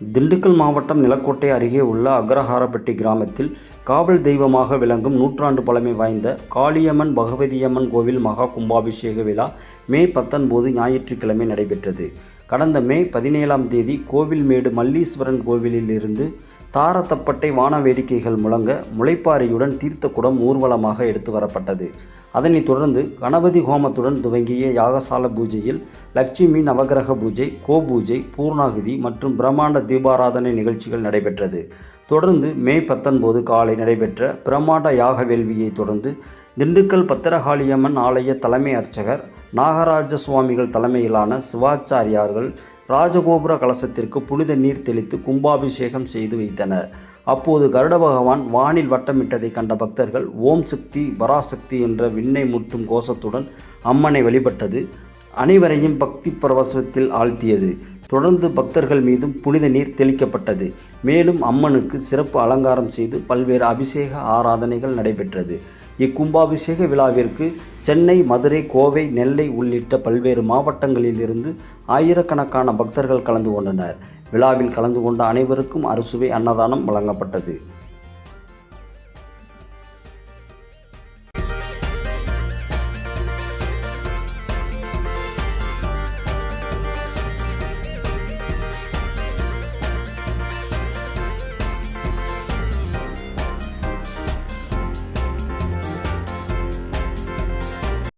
திண்டுக்கல் மாவட்டம் நிலக்கோட்டை அருகே உள்ள அக்ரஹாரப்பட்டி கிராமத்தில் காவல் தெய்வமாக விளங்கும் நூற்றாண்டு பழமை வாய்ந்த காளியம்மன் பகவதியம்மன் கோவில் மகா கும்பாபிஷேக விழா மே பத்தொன்பது ஞாயிற்றுக்கிழமை நடைபெற்றது. கடந்த மே பதினேழாம் தேதி கோவில்மேடு மல்லீஸ்வரன் கோவிலில் இருந்து தாரத்தப்பட்டை வான வேடிக்கைகள் முழங்க முளைப்பாரியுடன் தீர்த்த குடம் ஊர்வலமாக எடுத்து வரப்பட்டது. அதனைத் தொடர்ந்து கணபதி ஹோமத்துடன் துவங்கிய யாகசால பூஜையில் லட்சுமி நவகிரக பூஜை கோபூஜை பூர்ணாகுதி மற்றும் பிரம்மாண்ட தீபாராதனை நிகழ்ச்சிகள் நடைபெற்றது. தொடர்ந்து மே பத்தொன்பது காலை நடைபெற்ற பிரம்மாண்ட யாக வேள்வியை தொடர்ந்து திண்டுக்கல் பத்திரகாளியம்மன் ஆலய தலைமை அர்ச்சகர் நாகராஜ சுவாமிகள் தலைமையிலான சிவாச்சாரியார்கள் ராஜகோபுர கலசத்திற்கு புனித நீர் தெளித்து கும்பாபிஷேகம் செய்து வைத்தனர். அப்போது கருட பகவான் வானில் வட்டமிட்டதை கண்ட பக்தர்கள் ஓம் சக்தி பராசக்தி என்ற விண்ணை முட்டும் கோஷத்துடன் அம்மனை வழிபட்டது. அனைவரையும் பக்தி பரவசத்தில் ஆழ்த்தியது. தொடர்ந்து பக்தர்கள் மீதும் புனித நீர் தெளிக்கப்பட்டது. மேலும் அம்மனுக்கு சிறப்பு அலங்காரம் செய்து பல்வேறு அபிஷேக ஆராதனைகள் நடைபெற்றது. இக்கும்பாபிஷேக விழாவிற்கு சென்னை மதுரை கோவை நெல்லை உள்ளிட்ட பல்வேறு மாவட்டங்களிலிருந்து ஆயிரக்கணக்கான பக்தர்கள் கலந்து கொண்டனர். விழாவில் கலந்து கொண்ட அனைவருக்கும் அறுசுவை அன்னதானம் வழங்கப்பட்டது.